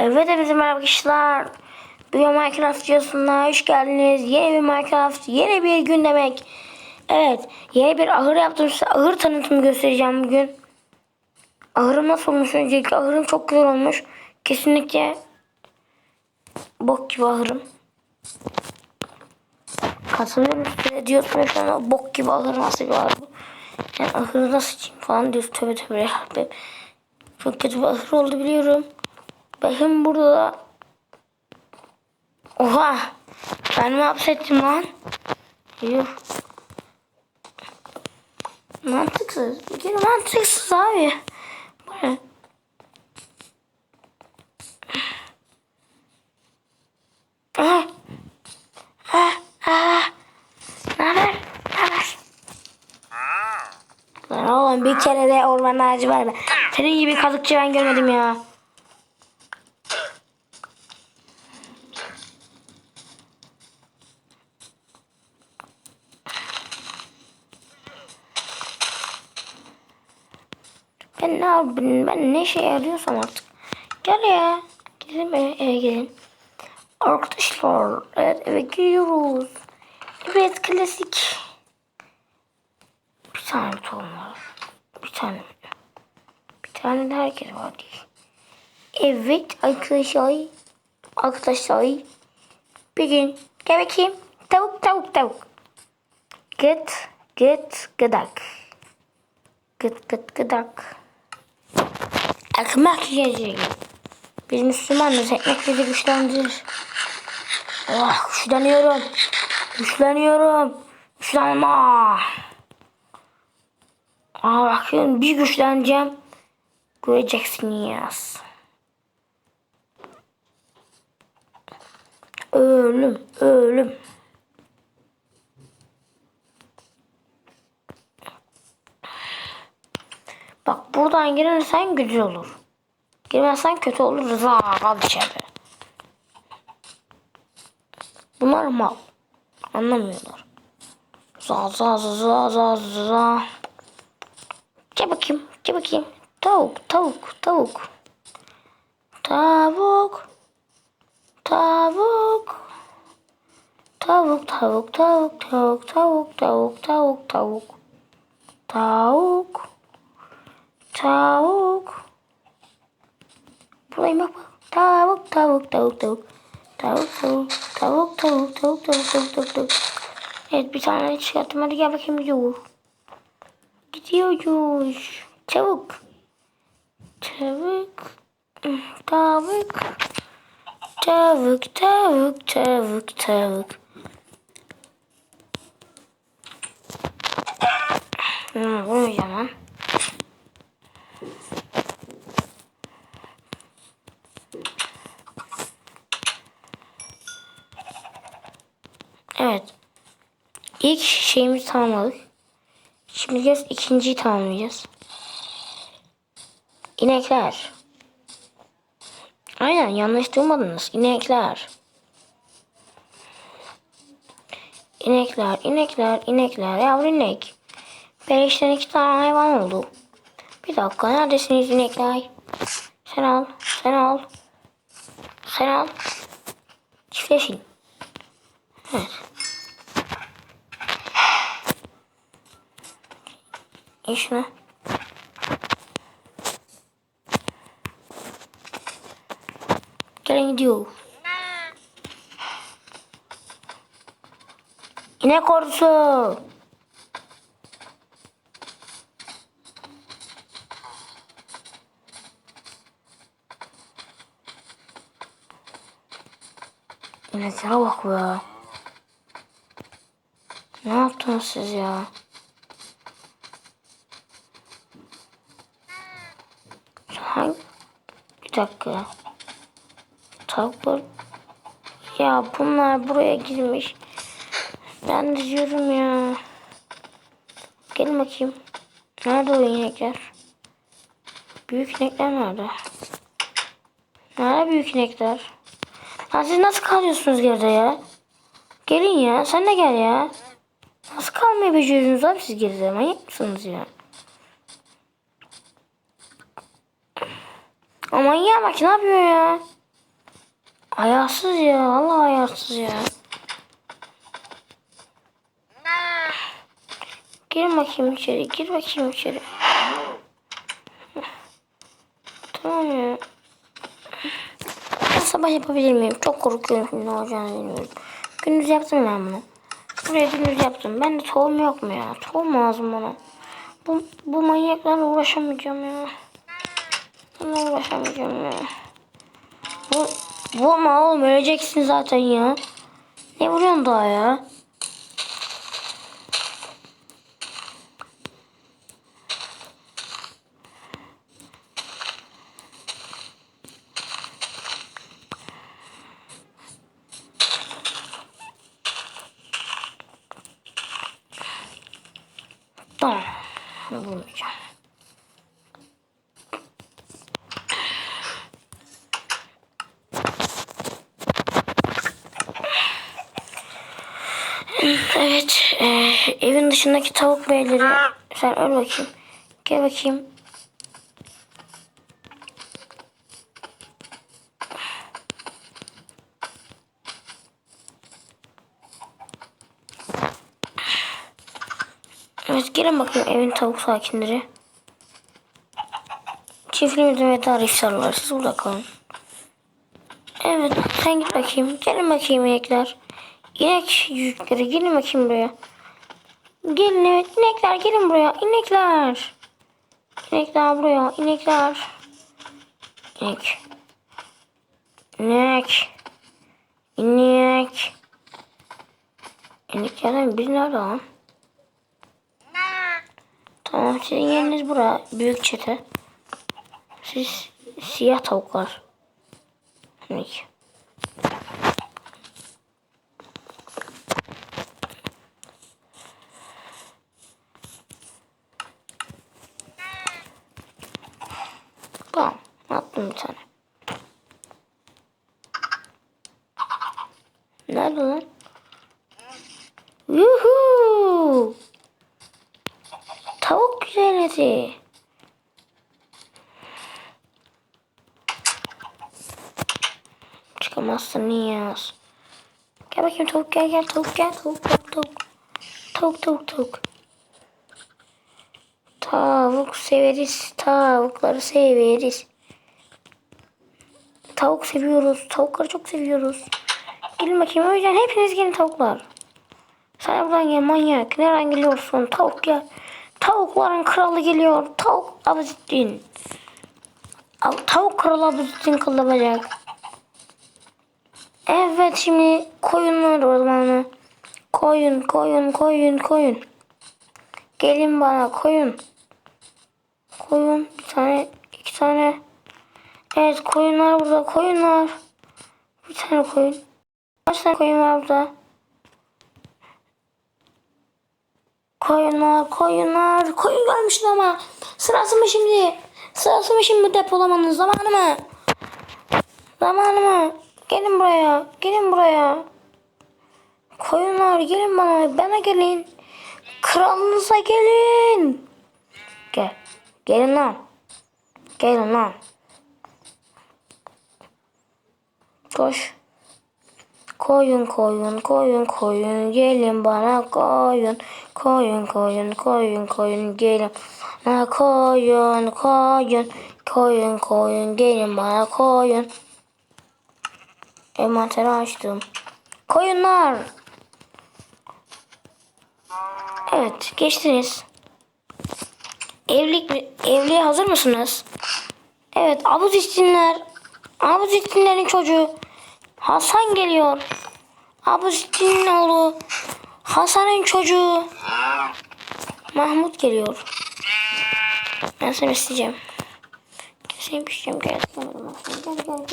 Evet hepinize merhaba arkadaşlar. Bugün Minecraft videosuna hoş geldiniz. Yeni bir Minecraft, yeni bir gün demek. Evet, yeni bir ahır yaptım size. Ahır tanıtımı göstereceğim bugün. Ahırım nasıl olmuş öncelikle? Ahırım çok güzel olmuş. Kesinlikle bok gibi ahırım. Katılıyorum size diyorsunuz an bok gibi ahır nasıl bir ahır bu? Yani ahırı nasıl çekeyim falan diyorsun. Tövbe tövbe Çok kötü bir ahır oldu biliyorum. Bakın burada da... Oha! Ben mi hapsettim lan? Yuh. Mantıksız. Bir kere mantıksız abi. Bu ne? Ah! Ah! Ah! Ne haber? Lan oğlum bir kere de orman ağacı var be. Senin gibi kazıkçı ben görmedim ya. Ben ne yapayım? Ben ne şey arıyorsam artık. Gel ya. Gidelim eve, gidelim. Arkadaşlar evet eve giriyoruz. Evet klasik. Bir tane buton var. Bir tane. Bir tane de herkes var değil. Evet arkadaşlar. Arkadaşlar. Bir gün. Gel bakayım. Tavuk tavuk tavuk. Gıt gıt gıdak. Gıt gıt gıdak. Ekmek yiyeceğim. Biz Müslümanız. Ekmek bizi güçlendirir. Oh güçleniyorum. Güçleniyorum. Güçlenme. Aa bakın bir güçleneceğim. Göreceksiniz. Ölüm, ölüm. Bak buradan girersen güzel olur. Girmezsen kötü olur. Rıza kal içeride. Bunlar mal. Anlamıyorlar. Za za za za za za. Gel bakayım. Gel bakayım. Tavuk, tavuk, tavuk. Tavuk. Tavuk. Tavuk, tavuk, tavuk, tavuk, tavuk, tavuk, tavuk, tavuk. Tavuk. Tavuk. Buradayım bak bak. Tavuk, tavuk, tavuk, tavuk. Tavuk, tavuk, tavuk, tavuk, tavuk, tavuk, tavuk, tavuk, tavuk. Evet bir tane çıkarttım. Hadi gel bakayım gidiyor. Gidiyoruz. Çabuk. Çabuk. Tavuk. Tavuk, tavuk, tavuk, tavuk. Hmm, vurmayacağım lan. Evet. İlk şeyimizi tamamladık. Şimdi gez ikinciyi tamamlayacağız. İnekler. Aynen yanlış duymadınız. İnekler. İnekler, inekler, inekler. Yavru inek. Beleşten iki tane hayvan oldu. Bir dakika neredesiniz inekler? Sen al, sen al. Sen al. Çiftleşin. Evet. İyi şunu. Gelin gidiyor. İnek ordusu. İneklere bak be. Ne yaptınız siz ya? Dakika. Tavuklar. Ya bunlar buraya girmiş. Ben de diyorum ya. Gelin bakayım. Nerede o inekler? Büyük inekler nerede? Nerede büyük inekler? Lan siz nasıl kalıyorsunuz geride ya? Gelin ya. Sen de gel ya. Nasıl kalmayı beceriyorsunuz abi siz geride? Manyak mısınız ya? Aman ya bak ne yapıyor ya? Ayarsız ya. Allah ayarsız ya. Gir bakayım içeri. Gir bakayım içeri. Tamam ya. Ben sabah yapabilir miyim? Çok korkuyorum şimdi ne olacağını bilmiyorum. Gündüz yaptım ben bunu. Buraya gündüz yaptım. Ben de tohum yok mu ya? Tohum lazım bana. Bu, bu manyaklarla uğraşamayacağım ya. Bununla uğraşamayacağım ya. Bu, vurma oğlum öleceksin zaten ya. Ne vuruyorsun daha ya? Tamam. Vurmayacağım. Evet. e, evin dışındaki tavuk beyleri. Sen öl bakayım. Gel bakayım. Evet gelin bakayım evin tavuk sakinleri. Çiftliğimizin ve tarih sarılar. Burada kalın. Evet sen git bakayım. Gelin bakayım inekler. İnek yüzükleri gelin bakayım buraya. Gelin evet inekler gelin buraya. İnekler. İnekler buraya. İnekler. İnek. İnek. İnek. İneklerden biri nerede lan? Tamam sizin yeriniz bura. Büyük çete. Siz siyah tavuklar. İnek. Attım bir tane. Nerede lan? Yuhuu. Tavuk güzeldi. Çıkamazsın Niyaz. Gel bakayım tavuk gel gel tavuk gel tavuk tavuk tavuk. Tavuk tavuk tavuk. Tavuk severiz. Tavukları severiz. Tavuk seviyoruz. Tavukları çok seviyoruz. Gelin bakayım. O yüzden hepiniz gelin tavuklar. Sen buradan gel manyak. Nereden geliyorsun? Tavuk gel. Tavukların kralı geliyor. Tavuk Abuzettin. Av- Tavuk kralı Abuzettin kılınacak. Evet şimdi koyunlar ormanı. Koyun koyun koyun koyun. Gelin bana koyun. Koyun bir tane iki tane. Evet koyunlar burada koyunlar. Bir tane koyun. Kaç tane koyun var burada? Koyunlar, koyunlar, koyun görmüşsün ama. Sırası mı şimdi? Sırası mı şimdi depolamanın zamanı mı? Zamanı mı? Gelin buraya, gelin buraya. Koyunlar gelin bana, bana gelin. Kralınıza gelin. Gel, gelin lan. Gelin lan. Koş. Koyun koyun koyun koyun. Gelin bana koyun. Koyun koyun koyun koyun. Gelin bana koyun koyun. Koyun koyun. Gelin bana koyun. Envanteri açtım. Koyunlar. Evet geçtiniz. Evlilik evliliğe hazır mısınız? Evet abuz içtinler abuz içtinlerin çocuğu Hasan geliyor. Abuzittin'in oğlu. Hasan'ın çocuğu. Mahmut geliyor. Ben seni isteyeceğim. Seni. Gel. Gel gel.